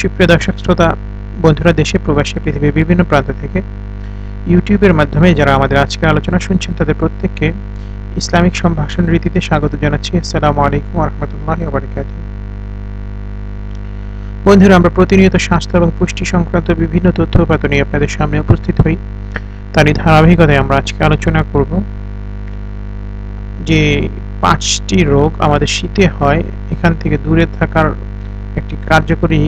সুপ্রিয় দর্শক বন্ধুরা, দেশে প্রবাসী, পৃথিবীর বিভিন্ন প্রান্ত থেকে ইউটিউবের মাধ্যমে যারা আমাদের আজকে আলোচনা শুনছেন, তাদের প্রত্যেককে ইসলামিক সম্ভাষণ রীতিতে স্বাগত জানাচ্ছি। বন্ধুরা, আমরা প্রতিনিয়ত স্বাস্থ্য এবং পুষ্টি সংক্রান্ত বিভিন্ন তথ্য আপনাদের সামনে উপস্থিত হই। তারই ধারাবাহিকতায় আমরা আজকে আলোচনা করব যে পাঁচটি রোগ আমাদের শীতে হয়, এখান থেকে দূরে থাকার একটি কার্যকরী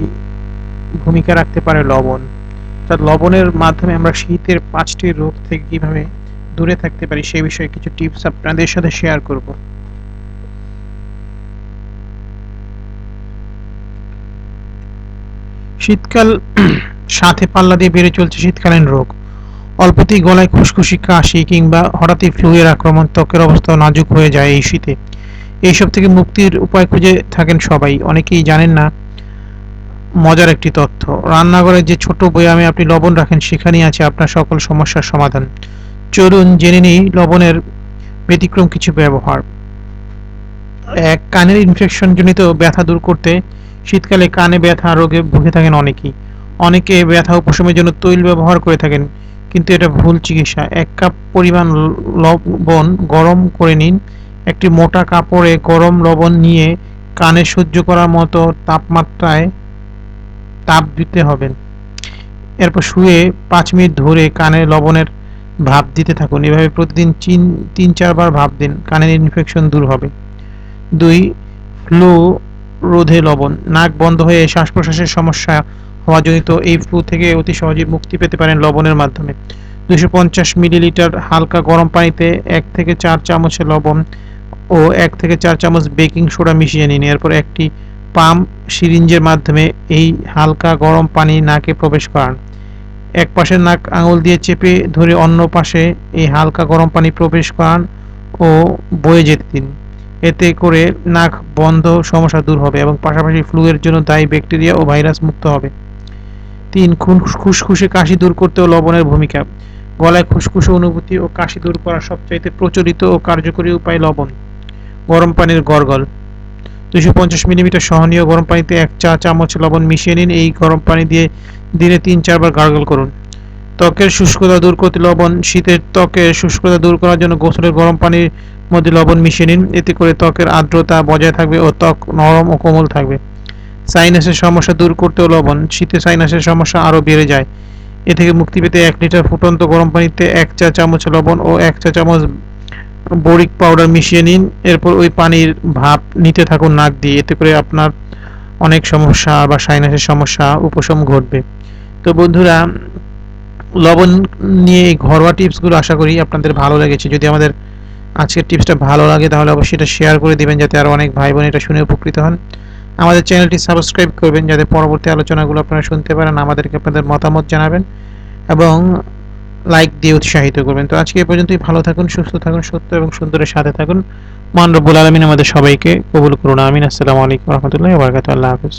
ভূমিকা রাখতে পারে লবণ। তা লবণের মাধ্যমে আমরা শীতের পাঁচটি রোগ থেকে কীভাবে দূরে থাকতে পারি সেই বিষয়ে কিছু টিপস আপনাদের সাথে শেয়ার করব। শীতকাল সাথে পাল্লা দিয়ে বেড়ে চলছে শীতকালীন রোগ। অল্পতেই গলায় খুশখুশি, কাশি কিংবা হঠাৎই ফ্লুয়ের আক্রমণ, ত্বকের অবস্থা নাজুক হয়ে যায় এই শীতে। এইসব থেকে মুক্তির উপায় খুঁজে থাকেন সবাই। অনেকেই জানেন না মজার একটি তথ্য। রান্নাঘরে যে ছোট বয়ামে আপনি লবণ রাখেন, সেখানেই আছে আপনার সকল সমস্যার সমাধান। চলুন জেনে নিই লবণের ব্যতিক্রম কিছু ব্যবহার। এক, কানের ইনফেকশন জনিত ব্যথা দূর করতে শীতকালে কানে ব্যথা রোগে ভুগে থাকেন অনেকেই। অনেকে ব্যথা উপশমের জন্য তৈল ব্যবহার করে থাকেন। কিন্তু এটা ভুল চিকিৎসা। এক কাপ পরিমাণ লবণ গরম করে নিন। একটি মোটা কাপড়ে গরম লবণ নিয়ে কানে সহ্য করার মতো তাপমাত্রায় তাপ দিতে হবে। এরপর শুয়ে পাঁচ মিনিট ধরে কানে লবণের ভাপ দিতে থাকুন। এভাবে প্রতিদিন তিন তিন, চারবার ভাপ দিন। কানের ইনফেকশন দূর হবে। দুই ফ্লু রোধে লবণ। নাক বন্ধ হয়ে শ্বাস প্রশ্বাসের সমস্যা হওয়া জনিত এই ফ্লু থেকে অতি সহজেই মুক্তি পেতে পারেন লবণের মাধ্যমে। দুশো পঞ্চাশ মিলিলিটার হালকা গরম পানিতে এক থেকে চার চামচ লবণ ও এক থেকে চার চামচ বেকিং সোডা মিশিয়ে নিন। এরপর একটি পাম্প সিরিঞ্জের মাধ্যমে এই হালকা গরম পানি নাকে প্রবেশ করান। এক পাশে নাক আঙুল দিয়ে চেপে ধরে অন্য পাশে এই হালকা গরম পানি প্রবেশ করান ও বয়ে যেতে দিন। এতে করে নাক বন্ধ সমস্যা দূর হবে এবং পাশাপাশি ফ্লুয়ের জন্য দায়ী ব্যাকটেরিয়া ও ভাইরাস মুক্ত হবে। তিন খুন খুশখুশে কাশি দূর করতেও লবণের ভূমিকা। গলায় খুশখুশে অনুভূতি ও কাশি দূর করার সবচাইতে প্রচলিত ও কার্যকরী উপায় লবণ। গরম পানির গরগল দুশো পঞ্চাশ মিলিমিটার সহনীয় গরম পানিতে এক চা চামচ লবণ মিশিয়ে নিন। এই গরম পানি দিয়ে দিনে তিন চারবার গার্গল করুন। ত্বকের শুষ্কতা দূর করতে লবণ, শীতের ত্বকের শুষ্কতা দূর করার জন্য গোসলের গরম পানির মধ্যে লবণ মিশিয়ে নিন। এতে করে ত্বকের আর্দ্রতা বজায় থাকবে ও ত্বক নরম ও কোমল থাকবে। সাইনাসের সমস্যা দূর করতেও লবণ, শীতে সাইনাসের সমস্যা আরও বেড়ে যায়। এ থেকে মুক্তি পেতে এক লিটার ফুটন্ত গরম পানিতে এক চা চামচ লবণ ও এক চা চামচ বরিক পাউডার মিশিয়ে নিন। এরপর ওই পানির ভাপ নিতে থাকুন নাক দিয়ে। এতে করে আপনার অনেক সমস্যা বা সাইনাসের সমস্যা, উপশম ঘটবে। তো বন্ধুরা, লবণ নিয়ে ঘরোয়া টিপসগুলো আশা করি আপনাদের ভালো লেগেছে। যদি আমাদের আজকের টিপসটা ভালো লাগে, তাহলে অবশ্যই এটা শেয়ার করে দিবেন, যাতে আরও অনেক ভাই বোন এটা শুনে উপকৃত হন। আমাদের চ্যানেলটি সাবস্ক্রাইব করবেন যাতে পরবর্তী আলোচনাগুলো আপনারা শুনতে পারেন, আমাদেরকে আপনাদের মতামত জানাবেন এবং লাইক দিয়ে উৎসাহিত করবেন। তো আজকে এ পর্যন্তই, ভালো থাকুন, সুস্থ থাকুন, সত্য এবং সুন্দরের সাথে থাকুন। মান রব্বুল আলমিন আমাদের সবাইকে কবুল করুন। আমিন। আসসালামু আলাইকুম রহমতুল্লাহ আল্লাহ হাফিজ।